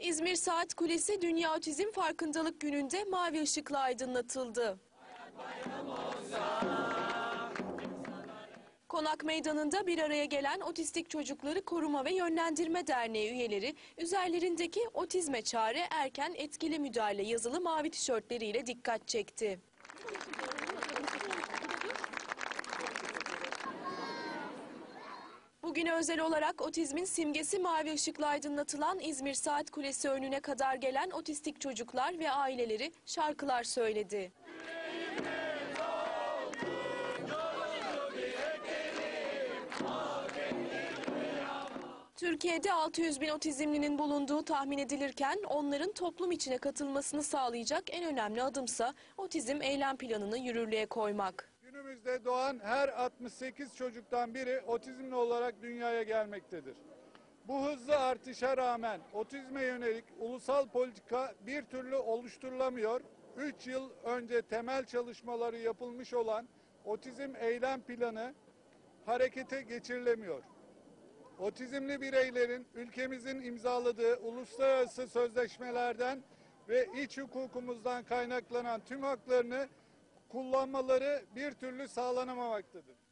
İzmir Saat Kulesi Dünya Otizm Farkındalık Günü'nde mavi ışıkla aydınlatıldı. Konak Meydanı'nda bir araya gelen Otistik Çocukları Koruma ve Yönlendirme Derneği üyeleri üzerlerindeki otizme çare erken etkili müdahale yazılı mavi tişörtleriyle dikkat çekti. Bugüne özel olarak otizmin simgesi mavi ışıkla aydınlatılan İzmir Saat Kulesi önüne kadar gelen otistik çocuklar ve aileleri şarkılar söyledi. Türkiye'de 600 bin otizmlinin bulunduğu tahmin edilirken onların toplum içine katılmasını sağlayacak en önemli adımsa otizm eylem planını yürürlüğe koymak. Günümüzde doğan her 68 çocuktan biri otizmli olarak dünyaya gelmektedir. Bu hızlı artışa rağmen otizme yönelik ulusal politika bir türlü oluşturulamıyor. 3 yıl önce temel çalışmaları yapılmış olan otizm eylem planı harekete geçirilemiyor. Otizmli bireylerin ülkemizin imzaladığı uluslararası sözleşmelerden ve iç hukukumuzdan kaynaklanan tüm haklarını kullanmaları bir türlü sağlanamamaktadır.